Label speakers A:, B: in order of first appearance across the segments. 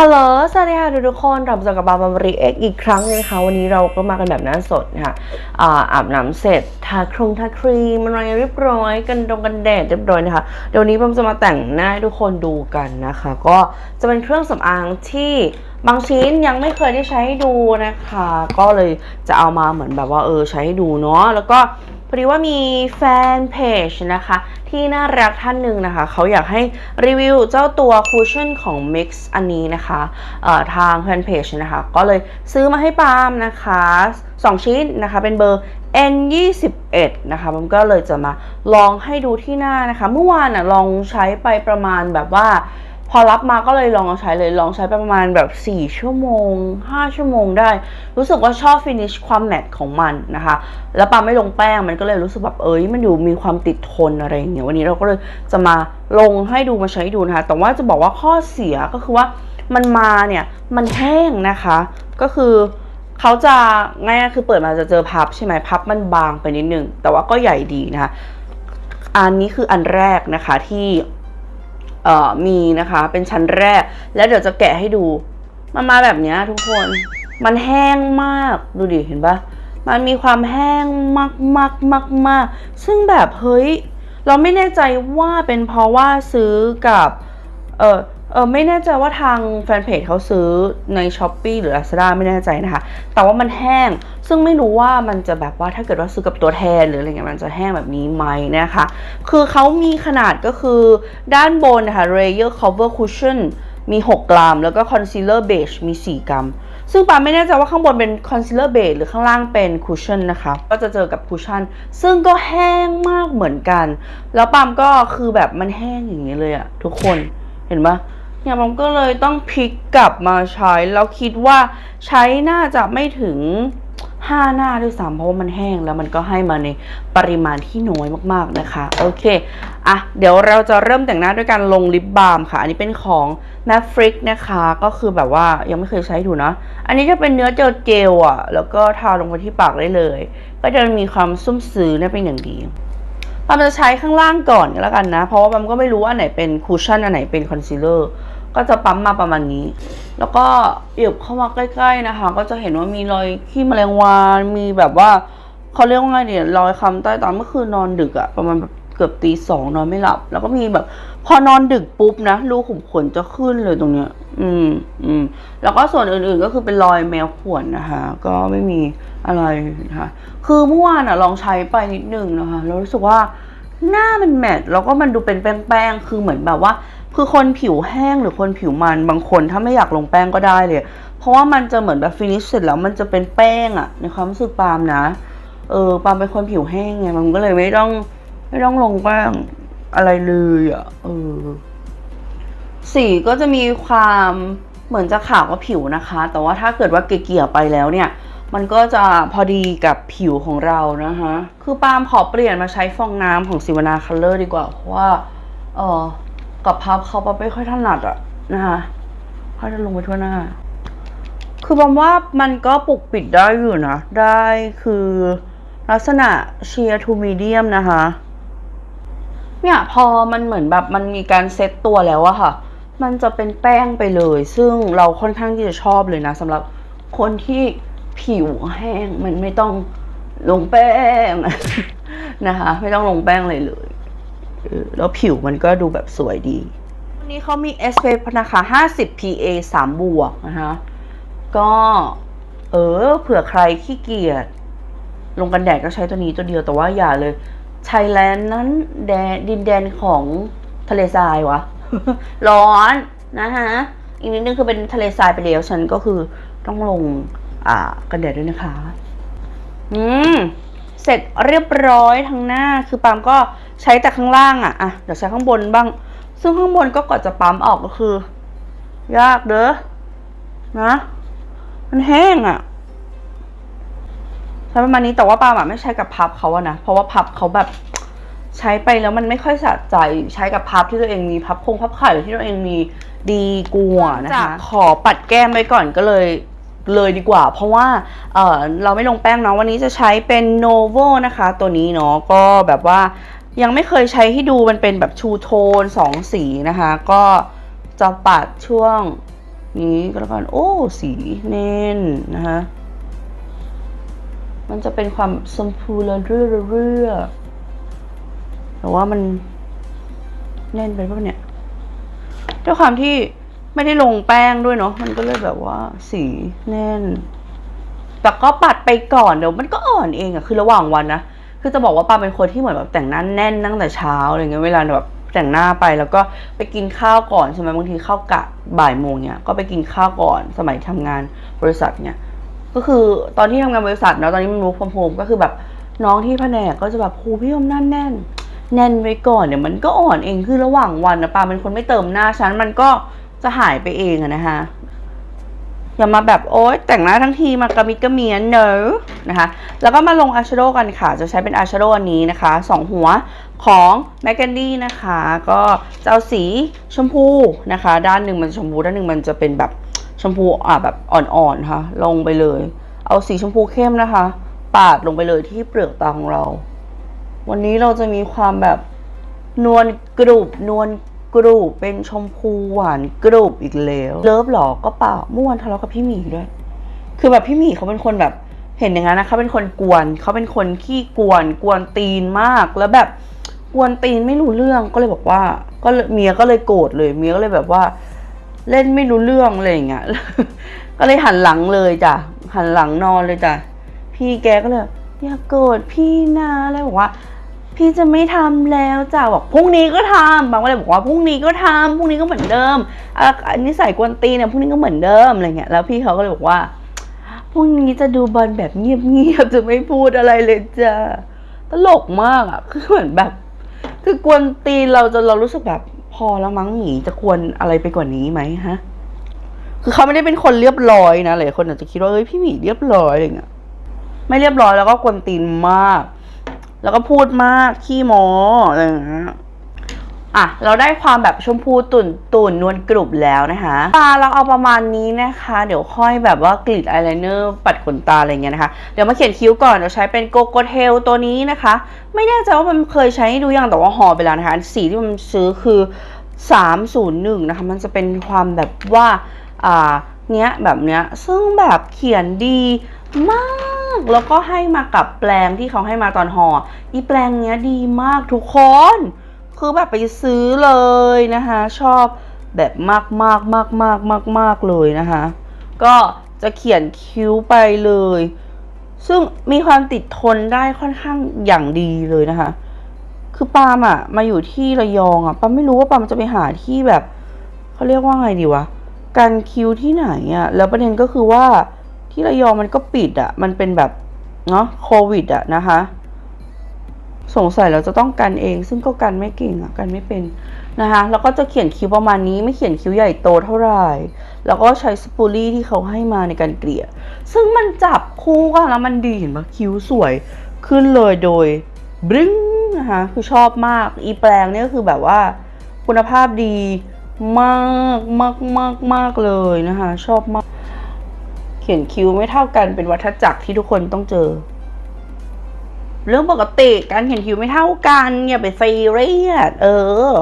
A: ฮัลโหล สวัสดีค่ะทุกๆคนกลับมาเจอกับบาบารีเอ็กอีกครั้งนึงนะคะวันนี้เราก็มากันแบบหน้าสดนะคะอ่าอาบน้ำเสร็จ ทาครงทาครีมอะไรเรียบร้อย กันดงกันแดดเรียบร้อยนะคะ เดี๋ยวนี้ผมจะมาแต่งหน้าให้ทุกคนดูกันนะคะ ก็จะเป็นเครื่องสำอางที่บางชิ้นยังไม่เคยได้ใช้ให้ดูนะคะ ก็เลยจะเอามาเหมือนแบบว่าเออใช้ให้ดูเนาะ แล้วก็ พอดีว่ามีแฟนเพจนะคะ ที่น่ารักท่านหนึ่งนะคะ เขาอยากให้รีวิวเจ้าตัวคูชั่นของ Mix อันนี้นะคะทางแฟนเพจนะคะ ก็เลยซื้อมาให้ปาล์มนะคะ 2 ชิ้นนะคะ เป็นเบอร์ N21 นะคะผมก็เลยจะมาลองให้ดูที่หน้านะคะ เมื่อวานน่ะลองใช้ไปประมาณแบบว่า พอรับมาก็เลยลองเอาใช้เลยลองใช้ไปประมาณแบบ 4 ชั่วโมง 5 ชั่วโมงได้ รู้สึกว่าชอบฟินิชความแมตต์ของมันนะคะ แล้วปาไม่ลงแป้งมันก็เลยรู้สึกแบบเอ้ยมันอยู่มีความติดทนอะไรอย่างเงี้ยวันนี้เราก็เลยจะมาลงให้ดูมาใช้ดูนะคะ แต่ว่าจะบอกว่าข้อเสียก็คือว่ามันมาเนี่ยมันแห้งนะคะ ก็คือเขาจะง่ายคือเปิดมาจะเจอพับใช่ไหมพับมันบางไปนิดนึงแต่ว่าก็ใหญ่ดีนะคะอันนี้คืออันแรกนะคะที่ มีนะคะ เป็นชั้นแรก แล้วเดี๋ยวจะแกะให้ดู มันมาแบบนี้ทุกคน มันแห้งมาก ดูดิ เห็นปะมันมีความแห้งมากมากมากมากซึ่งแบบเฮ้ย เราไม่แน่ใจว่าเป็นเพราะว่าซื้อกับ เออเออไม่แน่ใจว่าทางแฟนเพจเขาซื้อใน s h อ p e e หรือ Lazada ไม่แน่ใจนะคะ แต่ว่ามันแห้ง ซึ่งไม่รู้ว่ามันจะแบบว่าถ้าเกิดว่าซื้อกับตัวแทนหรืออะไรเงี้ยมันจะแห้งแบบนี้ไหมนะคะ คือเขามีขนาดก็คือด้านบนนะคะ Layer Cover Cushion มี 6 กรัม แล้วก็ Concealer Beige มี 4 กรัม ซึ่งปาไม่แน่ใจว่าข้างบนเป็น Concealer Beige หรือข้างล่างเป็น Cushion นะคะ ก็จะเจอกับ Cushion ซึ่งก็แห้งมากเหมือนกัน แล้วปามก็คือแบบมันแห้งอย่างนี้เลยอะทุกคน เห็นปะเนี่ยปามก็เลยต้องพลิกกลับมาใช้ แล้วคิดว่าใช้น่าจะไม่ถึง 5 หน้าด้วยซ้ำเพราะว่ามันแห้งแล้วมันก็ให้มาในปริมาณที่น้อยมากๆนะคะ โอเค อะ เดี๋ยวเราจะเริ่มแต่งหน้าด้วยการลงลิปบาล์มค่ะ อันนี้เป็นของ m a f r i c นะคะ ก็คือแบบว่ายังไม่เคยใช้ดูนะ อันนี้จะเป็นเนื้อเจลเจลอะแล้วก็ทาลงไปที่ปากได้เลย ก็จะมีความซุ่มซื้อเนี่ยเป็นอย่างดีปามจะใช้ข้างล่างก่อนก็แล้วกันนะ เพราะว่าปามก็ไม่รู้ว่าอันไหนเป็นคูชั่นอันไหนเป็นคอนซีลเลอร์ ก็จะปั๊มมาประมาณนี้ แล้วก็หยิบเข้ามาใกล้ ๆนะคะ ก็จะเห็นว่ามีรอยขี้แมลงวานมีแบบว่าเขาเรียกว่าไงเนี่ยรอยคำใต้ตาเมื่อคืนนอนดึกอะประมาณแบบเกือบตีสองนอนไม่หลับ แล้วก็มีแบบ พอนอนดึกปุ๊บนะรูขุมขนจะขึ้นเลยตรงเนี้ย อืมอืมแล้วก็ส่วนอื่นๆก็คือเป็นรอยแมวข่วนนะคะ ก็ไม่มีอะไรนะคะคือเมื่อวานอะลองใช้ไปนิดนึงนะคะแล้วรู้สึกว่าหน้ามันแมตต์แล้วก็มันดูเป็นแป้งๆคือเหมือนแบบว่า คือคนผิวแห้งหรือคนผิวมันบางคนถ้าไม่อยากลงแป้งก็ได้เลย เพราะว่ามันจะเหมือนแบบฟินิชเสร็จแล้วมันจะเป็นแป้งอะในความรู้สึกปามนะ เออปามเป็นคนผิวแห้งไงมันก็เลยไม่ต้องไม่ต้องลงแป้งอะไรเลยอะเออสีก็จะมีความเหมือนจะขาวกว่าผิวนะคะ แต่ว่าถ้าเกิดว่าเกลี่ยไปแล้วเนี่ย มันก็จะพอดีกับผิวของเรานะคะ คือปาล์มขอเปลี่ยนมาใช้ฟองน้ำของสิวนาคัลเลอร์ดีกว่า เพราะว่า เออ กับพับเขาปไม่ค่อยถนัดอะนะคะเขาจะลงไปทั่วหน้า คือปาล์มว่ามันก็ปกปิดได้อยู่นะ ได้คือลักษณะเชียร์ทูมีเดียมนะคะ เนี่ยพอมันเหมือนแบบมันมีการเซตตัวแล้วอะค่ะ มันจะเป็นแป้งไปเลย ซึ่งเราค่อนข้างที่จะชอบเลยนะสำหรับคนที่ผิวแห้งมันไม่ต้องลงแป้งนะคะ ไม่ต้องลงแป้งเลยเลย แล้วผิวมันก็ดูแบบสวยดีวันนี้เขามี SPF นะคะ 50 PA 3 บวกนะคะ ก็เออเผื่อใครขี้เกียจลงกันแดดก็ใช้ตัวนี้ตัวเดียวแต่ว่าอย่าเลยไทยแลนด์นั้นแดนดินแดนของทะเลทรายวะ ร้อนนะฮะ อีกนิดนึงคือเป็นทะเลทรายไปแล้วฉันก็คือต้องลง อ่า กันแดดด้วยนะคะ อืม เสร็จเรียบร้อยทั้งหน้า คือปั๊มก็ใช้แต่ข้างล่างอะ่ะอะเดี๋ยวใช้ข้างบนบ้าง ซึ่งข้างบนก็ก่อนจะปั๊มออกก็คือ ยากเด้อนะมันแห้งอะใช้ประมาณนี้แต่ว่าปาล์มอะไม่ใช้กับพับเขาอะนะเพราะว่าพับเขาแบบใช้ไปแล้วมันไม่ค่อยสะใจใช้กับพับที่ตัวเองมีพับคงพับไข่หรือที่ตัวเองมีดีกว่านะคะขอปัดแก้มไว้ก่อนก็เลย เลยดีกว่า เพราะว่าเออเราไม่ลงแป้งเนาะวันนี้จะใช้เป็น Novo นะคะ ตัวนี้เนาะก็แบบว่ายังไม่เคยใช้ให้ดูมันเป็นแบบชูโทนสองสีนะคะ ก็จะปัดช่วงนี้ก็แล้วกันโอ้สีเน้นนะคะมันจะเป็นความชมพูละเรื่อเรื่อๆแต่ว่ามันแน่นไปป่ะเนี่ยด้วยความที่ ไม่ได้ลงแป้งด้วยเนาะมันก็เลยแบบว่าสีแน่น แต่ก็ปัดไปก่อนเดี๋ยวมันก็อ่อนเองอะคือระหว่างวันนะคือจะบอกว่าปาเป็นคนที่เหมือนแบบแต่งหน้าแน่นตั้งแต่เช้าอะไรเงี้ยเวลาแบบแต่งหน้าไปแล้วก็ไปกินข้าวก่อนใช่ไหมบางทีข้าวกะบ่ายโมงเนี่ยก็ไปกินข้าวก่อนสมัยทำงานบริษัทเนี่ยก็คือตอนที่ทำงานบริษัทเนาะตอนนี้มันรู้พรมๆก็คือแบบน้องที่แผนกก็จะแบบครูพี่ยมหนั่นแน่น แน่นไว้ก่อนเดี๋ยวมันก็อ่อนเองคือระหว่างวันนะปาเป็นคนไม่เติมหน้าฉันมันก็ จะหายไปเองอะนะคะ อย่ามาแบบโอ๊ยแต่งหน้าทั้งทีมากระมิดกระเมียนเนอะนะคะ แล้วก็มาลงอายแชโดว์กันค่ะ จะใช้เป็นอายแชโดว์อันนี้นะคะสองหัวของแมก g นดี้นะคะ ก็จะเอาสีชมพูนะคะ ด้านหนึ่งมันชมพูด้านหนึ่งมันจะเป็นแบบชมพูอะแบบอ่อนๆค่ะ ลงไปเลย เอาสีชมพูเข้มนะคะ ปาดลงไปเลยที่เปลือกตาของเรา วันนี้เราจะมีความแบบนวลกรุบนวล กรุบเป็นชมพูหวานกรุบอีกแล้วเลิฟหรอก็เปล่าเมื่อวานทะเลาะกับพี่หมีด้วย คือแบบพี่หมีเขาเป็นคนแบบ เห็นอย่างนั้นนะเขาเป็นคนกวนเขาเป็นคนขี้กวน กวนตีนมากแล้วแบบกวนตีนไม่รู้เรื่องก็เลยบอกว่า ก็เมียก็เลยโกรธเลยเมียก็เลยแบบว่า เล่นไม่รู้เรื่องอะไรอย่างเงี้ยก็เลยหันหลังเลยจ้ะหันหลังนอนเลยจ้ะพี่แกก็เลยอย่าโกรธพี่นะอะไรบอกว่า พี่จะไม่ทำแล้วจ้ะบอกพรุ่งนี้ก็ทำบางก็เลยบอกว่าพรุ่งนี้ก็ทำพรุ่งนี้ก็เหมือนเดิมอันนี้ใส่กวนตีนเนี่ยพรุ่งนี้ก็เหมือนเดิมอะไรเงี้ยแล้วพี่เขาก็เลยบอกว่าพรุ่งนี้จะดูบอลแบบเงียบๆจะไม่พูดอะไรเลยจ้ะตลกมากอะคือเหมือนแบบ คือกวนตีนเราจนเรารู้สึกแบบพอแล้วมั้งหมีจะกวนอะไรไปกว่านี้ไหมฮะคือเขาไม่ได้เป็นคนเรียบร้อยนะหลายคนอาจจะคิดว่าเอ้ยพี่หมีเรียบร้อยอะไรเงี้ยไม่เรียบร้อยแล้วก็กวนตีนมาก แล้วก็พูดมากขี้โมอะไรอย่างเงี้ยอะ เราได้ความแบบชมพูตุ่นตุ่นนวลกรุบแล้วนะคะตาเราเอาประมาณนี้นะคะ เดี๋ยวค่อยแบบว่ากรีดอายไลเนอร์ปัดขนตาอะไรเงี้ยนะคะ เดี๋ยวมาเขียนคิ้วก่อน เราใช้เป็นโกโกเทลตัวนี้นะคะ ไม่แน่ใจว่ามันเคยใช้ดูยังแต่ว่าห่อไปแล้วนะคะ สีที่มันซื้อคือ 301 นะคะ มันจะเป็นความแบบว่า อ่า เนี้ยแบบเนี้ย ซึ่งแบบเขียนดีมาก แล้วก็ให้มากับแปลงที่เขาให้มาตอนห่ออีแปลงเนี้ยดีมากทุกคน คือแบบไปซื้อเลยนะคะ ชอบแบบมากมากมากมากมากมากเลยนะคะ ก็จะเขียนคิ้วไปเลย ซึ่งมีความติดทนได้ค่อนข้างอย่างดีเลยนะคะ คือปามอะมาอยู่ที่ระยองอะปามไม่รู้ว่าปามจะไปหาที่แบบเขาเรียกว่าไงดีวะ การคิวที่ไหนอะแล้วประเด็นก็คือว่า ที่ระยองมันก็ปิดอะมันเป็นแบบเนาะโควิดอะนะคะ สงสัยเราจะต้องกันเอง ซึ่งก็กันไม่เก่งอะกันไม่เป็นนะคะแล้วก็จะเขียนคิ้วประมาณนี้ไม่เขียนคิ้วใหญ่โตเท่าไหร่ แล้วก็ใช้สปูลี่ที่เขาให้มาในการเกลี่ย ซึ่งมันจับคู่กันแล้วมันดีเห็นปะคิ้วสวยขึ้นเลยโดยบรึ้งนะคะคือชอบมาก อีแปลงเนี่ยก็คือแบบว่าคุณภาพดีมากมากมากมากเลยนะคะ ชอบมาก ขียนคิ้วไม่เท่ากันเป็นวัฏจักรที่ทุกคนต้องเจอ เรื่องปกติการเขียนคิ้วไม่เท่ากันอย่าไปซีเรียสเออ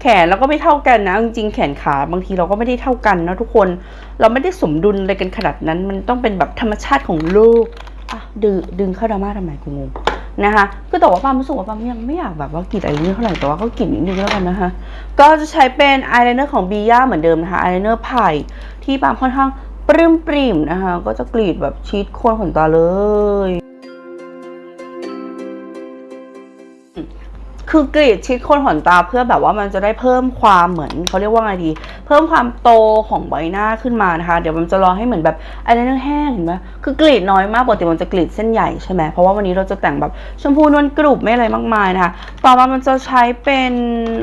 A: แขนเราก็ไม่เท่ากันนะจริงๆแขนขาบางทีเราก็ไม่ได้เท่ากันนะทุกคน เราไม่ได้สมดุลอะไรกันขนาดนั้น มันต้องเป็นแบบธรรมชาติของโลกอะดึงดึงเข้าดราม่าทำไมกูงงนะคะคือแต่ว่าปามรู้สึกว่าปามยังไม่อยากแบบว่ากรีดอายไลเนอร์เท่าไหร่แต่ว่าก็กรีดนิดนึงแล้วกันนะคะ ก็จะใช้เป็นอายไลเนอร์ของบีย่าเหมือนเดิมนะคะอายไลเนอร์ไผ่ที่ปามค่อนข้าง ปริมปริมนะคะ ก็จะกรีดแบบชีดโคนขนตาเลย คือกรีดชิดโคนขนตาเพื่อแบบว่ามันจะได้เพิ่มความเหมือนเขาเรียกว่าไงดี เพิ่มความโตของใบหน้าขึ้นมานะคะ เดี๋ยวมันจะรอให้เหมือนแบบอายไลเนอร์แห้งเห็นไหมคือกรีดน้อยมากปกติมันจะกรีดเส้นใหญ่ใช่ไหมเพราะว่าวันนี้เราจะแต่งแบบชมพูนวลกรุบไม่อะไรมากมายนะคะ ต่อมามันจะใช้เป็น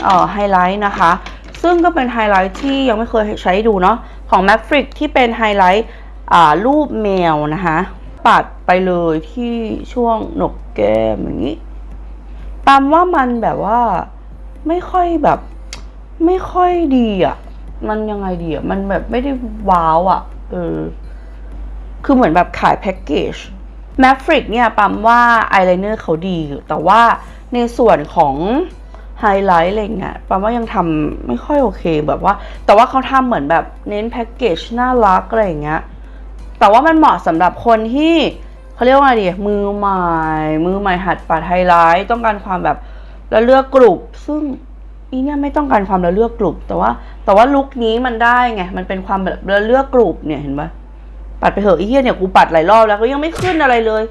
A: เอ่อไฮไลท์นะคะ ซึ่งก็เป็นไฮไลท์ที่ยังไม่เคยใช้ดูเนาะ ของ m a c f r i c ที่เป็นไฮไลท์รูปแมวนะคะ ปัดไปเลยที่ช่วงหนกแก้มอย่างนี้ ตามว่ามันแบบว่าไม่ค่อยแบบ ไม่ค่อยดีอะ มันยังไงดีอะ มันแบบไม่ได้ว้าวอะ เออ คือเหมือนแบบขายแพ็กเกจ m a f r i c เนี่ยปั๊มว่าอายไลเนอร์เขาดี แต่ว่าในส่วนของ ไฮไลท์อะไรเงี้ยปาว่ายังทำไม่ค่อยโอเคแบบว่า แต่ว่าเขาทำเหมือนแบบเน้นแพ็กเกจน่ารักอะไรเงี้ย แต่ว่ามันเหมาะสำหรับคนที่เขาเรียกว่าอะไงดีมือใหม่ มือใหม่หัดปัดไฮไลท์ต้องการความแบบระเลือกกลุ่มซึ่งอีเนี่ยไม่ต้องการความระเลือกกลุ่มแต่ว่า แต่ว่าลุคนี้มันได้ไงมันเป็นความแบบระเลือกกลุ่มเนี่ยเห็นปะปัดไปเถอะไอ้เหี้ยเนี่ยกูปัดหลายรอบแล้วก็ยังไม่ขึ้นอะไรเลย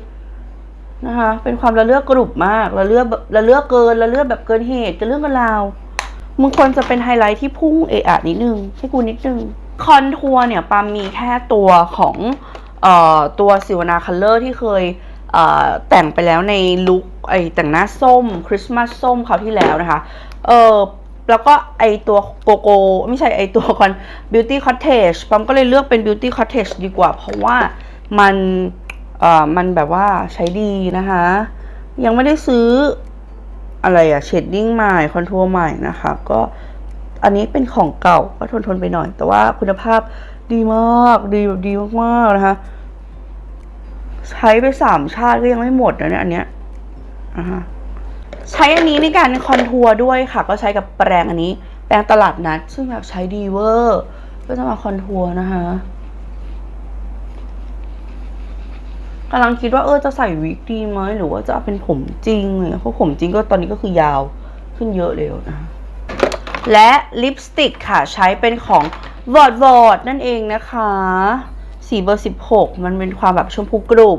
A: นะคะ เป็นความระเลือกกลุ่มากระเลือกระเลือกเกินระเลือกแบบเกินเหตุจะเรื่องกันราวมึงควรจะเป็นไฮไลท์ที่พุ่งเอะอะนิดนึงให้กูนิดนึงคอนทัวร์เนี่ยปามมีแค่ตัวของเอ่อตัวสิวนาคัลเลอร์ที่เคยเอ่อแต่งไปแล้วในลุคไอแต่งหน้าส้มคริสต์มาสส้มคราวที่แล้วนะคะ เออแล้วก็ไอตัวโกโก้ไม่ใช่ไอตัวคอน Beauty Cottage ปามก็เลยเลือกเป็น Beauty Cottage ดีกว่า เพราะว่ามัน มันแบบว่าใช้ดีนะคะ ยังไม่ได้ซื้ออะไรอะเชดดิ้งใหม่คอนทัวร์ใหม่นะคะ ก็อันนี้เป็นของเก่าก็ทนทนๆไปหน่อย แต่ว่าคุณภาพดีมากดีแบบดีมากๆนะคะ ใช้ไปสามชาติก็ยังไม่หมดนะเนี่ยอันเนี้ยอ่าฮะใช้อันนี้ในการคอนทัวร์ด้วยค่ะ ก็ใช้กับแปรงอันนี้ แปรงตลาดนัด ซึ่งแบบใช้ดีเวอร์ ก็จะมาคอนทัวร์นะคะ กำลังคิดว่าเออจะใส่วิกดีไหมหรือว่าจะเป็นผมจริงเลยเพราะผมจริงก็ตอนนี้ก็คือยาวขึ้นเยอะแล้วนะและลิปสติกค่ะใช้เป็นของ v o r d v o r d นั่นเองนะคะ สีเบอร์ 16 มันเป็นความแบบชมพูกรุบ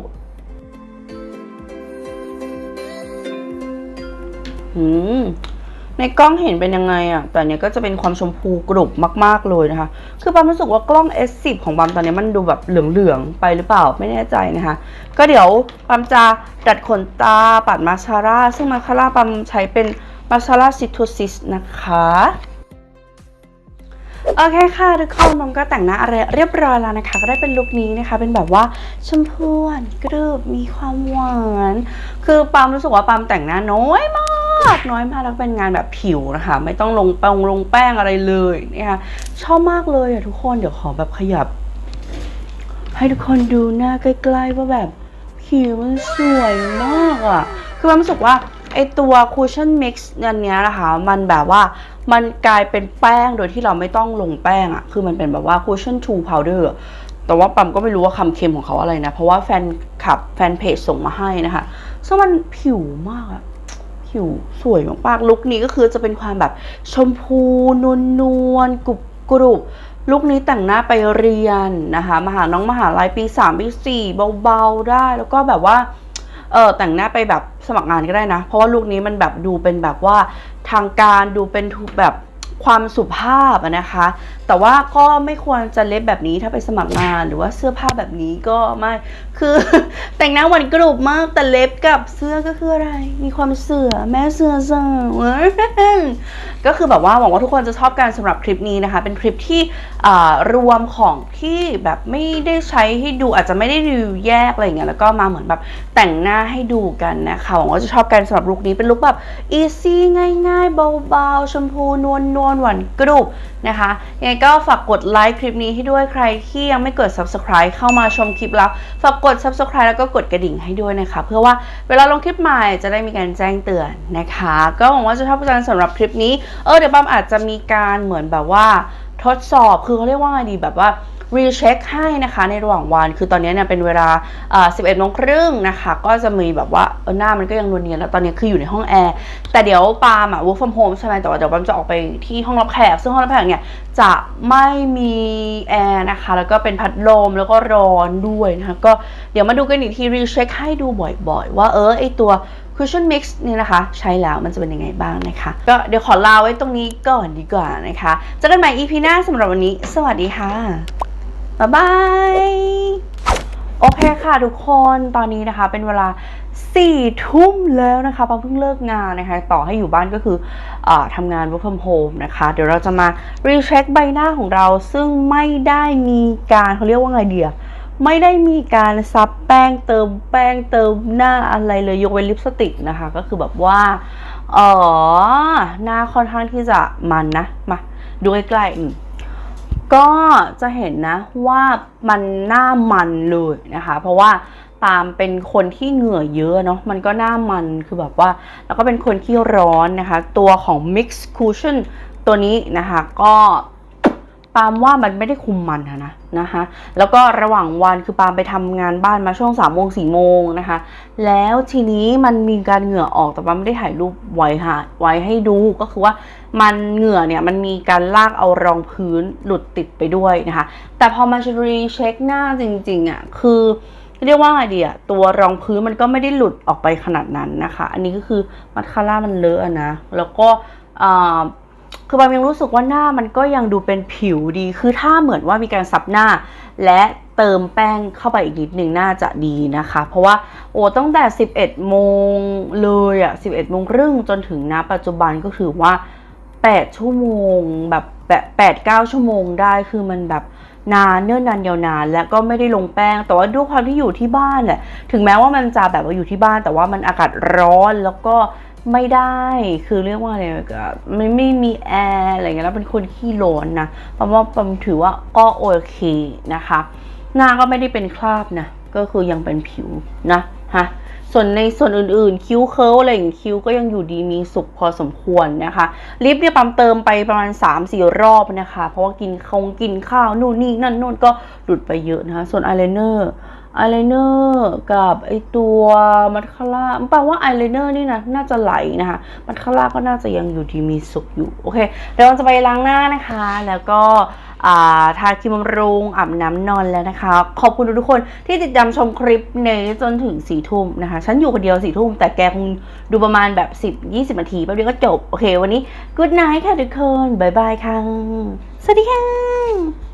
A: อืม ในกล้องเห็นเป็นยังไงอะแต่อันเนี้ยก็จะเป็นความชมพูกรุบมาก ๆเลยนะคะ คือปามรู้สึกว่ากล้อง S10 ของปามตอนนี้มันดูแบบเหลืองๆไปหรือเปล่าไม่แน่ใจนะคะ ก็เดี๋ยวปามจะดัดขนตาปัดมาสคาร่าซึ่งมาสคาร่าปามใช้เป็นมาสคาร่าซิทูซิสนะคะโอเคค่ะทุกคนนมก็แต่งหน้าอะไรเรียบร้อยแล้วนะคะ ก็ได้เป็นลุคนี้นะคะ เป็นแบบว่าชมพูกรึบมีความหวาน คือปามรู้สึกว่าปามแต่งหน้าน้อยมาก น้อยมากแล้วเป็นงานแบบผิวนะคะ ไม่ต้องลงแป้งลงแป้งอะไรเลยนะคะชอบมากเลยอะทุกคนเดี๋ยวขอแบบขยับ ให้ทุกคนดูหน้าใกล้ๆว่าแบบผิวมันสวยมากอะคือมันรู้สึกว่าไอตัว cushion mix อันเนี้ยนะคะ มันแบบว่ามันกลายเป็นแป้งโดยที่เราไม่ต้องลงแป้งอะคือมันเป็นแบบว่า cushion two powder แต่ว่าปั๊มก็ไม่รู้ว่าคำเค็มของเขาอะไรนะ เพราะว่าแฟนคลับแฟนเพจส่งมาให้นะคะ ซึ่งมันผิวมากอะ ผิวสวยมากๆลุคนี้ก็คือจะเป็นความแบบชมพูนวลนวลๆกรุบกรุบลุคนี้แต่งหน้าไปเรียนนะคะมหาน้องมหาลัยปี3ปี4เบาๆได้ แล้วก็แบบว่าเออแต่งหน้าไปแบบสมัครงานก็ได้นะ เพราะว่าลุคนี้มันแบบดูเป็นแบบว่าทางการดูเป็นทุแบบความสุภาพนะคะ แต่ว่าก็ไม่ควรจะเล็บแบบนี้ถ้าไปสมัครงานหรือว่าเสื้อผ้าแบบนี้ก็ไม่คือ แต่งหน้าหวานกรุบมากแต่เล็บกับเสื้อก็คืออะไร มีความเสือแม่เสือเสือก็คือแบบว่าหวังว่าทุกคนจะชอบกันสำหรับคลิปนี้นะคะ เป็นคลิปที่รวมของที่แบบไม่ได้ใช้ให้ดูอาจจะไม่ได้รีวิวแยกอะไรอย่างเงี้ยแล้วก็มาเหมือนแบบแต่งหน้าให้ดูกันนะคะหวังว่าจะชอบกันสำหรับลุคนี้เป็นลุคแบบ easy ง่ายๆเบาๆชมพูนวลนวลๆหวานกรุบ นะคะ ยังไงก็ฝากกดไลค์คลิปนี้ให้ด้วยใครที่ยังไม่กด subscribe เข้ามาชมคลิปแล้ว ฝากกด subscribe แล้วก็กดกระดิ่งให้ด้วยนะคะ เพื่อว่าเวลาลงคลิปใหม่จะได้มีการแจ้งเตือนนะคะ ก็หวังว่าจะชอบกันสำหรับคลิปนี้ เออเดี๋ยวบ้ามอาจจะมีการเหมือนแบบว่าทดสอบคือเขาเรียกว่าไงดีแบบว่า รีเช็คให้นะคะในระหว่างวัน คือตอนนี้เนี่ยเป็นเวลาเอ่อ11โมงครึ่งนะคะ ก็จะมีแบบว่าเออหน้ามันก็ยังนวลเนียนแล้วตอนนี้คืออยู่ในห้องแอร์แต่เดี๋ยวปาล์มอะ work from home ใช่ไหมแต่ว่าเดี๋ยวปาล์มจะออกไปที่ห้องรับแขกซึ่งห้องรับแขกเนี่ยจะไม่มีแอร์นะคะ แล้วก็เป็นพัดลมแล้วก็ร้อนด้วยนะคะก็เดี๋ยวมาดูกันอีกทีรีเช็คให้ดูบ่อยๆ ว่าเออไอตัว cushion mix นี่นะคะ ใช้แล้วมันจะเป็นยังไงบ้างนะคะ ก็เดี๋ยวขอลาไว้ตรงนี้ก่อนดีกว่านะคะเจอกันใหม่ EP หน้าสำหรับวันนี้ สวัสดีค่ะ บ๊ายบาย โอเคค่ะทุกคนตอนนี้นะคะเป็นเวลาสี่ทุ่มแล้วนะคะปาเพิ่งเลิกงานนะคะ ต่อให้อยู่บ้านก็คืออทำงาน work from home นะคะ เดี๋ยวเราจะมารีเช็คใบหน้าของเราซึ่งไม่ได้มีการเขาเรียกว่าไงเดียไม่ได้มีการซับแป้งเติมแป้งเติมหน้าอะไรเลยยกเว้นลิปสติกนะคะ ก็คือแบบว่าอ๋อหน้าค่อนข้างที่จะมันนะ มา ดูใกล้ๆ ก็จะเห็นนะว่ามันหน้ามันเลยนะคะ เพราะว่าปาล์มเป็นคนที่เหงื่อเยอะเนาะมันก็หน้ามันคือแบบว่า แล้วก็เป็นคนที่ร้อนนะคะ ตัวของ Mix Cushion ตัวนี้นะคะ ก็ ปาล์มว่ามันไม่ได้คุมมันนะนะคะแล้วก็ระหว่างวันคือปาล์มไปทำงานบ้านมาช่วง3ามโมงสี่โมงนะคะ แล้วทีนี้มันมีการเหงื่อออกแต่ปาล์มไม่ได้ถ่ายรูปไว้ค่ะ ไว้ให้ดูก็คือว่ามันเหงื่อเนี่ยมันมีการลากเอารองพื้นหลุดติดไปด้วยนะคะ แต่พอมารีเช็คหน้าจริงๆอะคือเรียกว่าไงดีอะตัวรองพื้นมันก็ไม่ได้หลุดออกไปขนาดนั้นนะคะ อันนี้ก็คือมัสคาร่ามันเลอะนะ แล้วก็ คือบางยังรู้สึกว่าหน้ามันก็ยังดูเป็นผิวดี คือถ้าเหมือนว่ามีการซับหน้า และเติมแป้งเข้าไปอีกนิดหนึ่งน่าจะดีนะคะ เพราะว่าโอ้ตั้งแต่ 11 โมงเลยอะ11 โมงครึ่งจนถึงณปัจจุบันก็ถือว่า 8 ชั่วโมงแบบแปดเก้าชั่วโมงได้คือมันแบบนานเนิ่นนานยาวนานและก็ไม่ได้ลงแป้ง แต่ว่าด้วยความที่อยู่ที่บ้านแหละถึงแม้ว่ามันจะแบบว่าอยู่ที่บ้าน แต่ว่ามันอากาศร้อนแล้วก็ ไม่ได้คือเรียกว่าอะไรก็ไม่ไม่มีแอร์อะไรเงี้ยแล้วเป็นคนขี้ร้อนนะเพราะว่าผมถือว่าก็โอเคนะคะ หน้าก็ไม่ได้เป็นคราบนะก็คือยังเป็นผิวนะฮะส่วนในส่วนอื่นๆ คิ้วเคิร์ลอะไรอย่างคิ้วก็ยังอยู่ดีมีสุขพอสมควรนะคะ ลิปเนี่ยปั๊มเติมไปประมาณ 3-4 รอบนะคะ เพราะว่ากินคงกินข้าวนู่นนี่นั่นนู่นก็หลุดไปเยอะนะคะ ส่วนอายไลเนอร์ อายไลเนอร์กับไอตัวมัสคาร่าแปลว่าอายไลเนอร์นี่นะน่าจะไหลนะคะ มัสคาร่าก็น่าจะยังอยู่ดีมีสุขอยู่ โอเค เดี๋ยวเราจะไปล้างหน้านะคะ แล้วก็ทาครีมบำรุงอาบน้ำนอนแล้วนะคะ ขอบคุณทุกคนที่ติดตามชมคลิปนี้จนถึงสี่ทุ่มนะคะ ฉันอยู่คนเดียวสี่ทุ่ม แต่แกคงดูประมาณแบบ10 20นาทีแป๊บเดียวก็จบ โอเค วันนี้ good night ค่ะทุกคน บ๊ายบายค่ะ สวัสดีค่ะ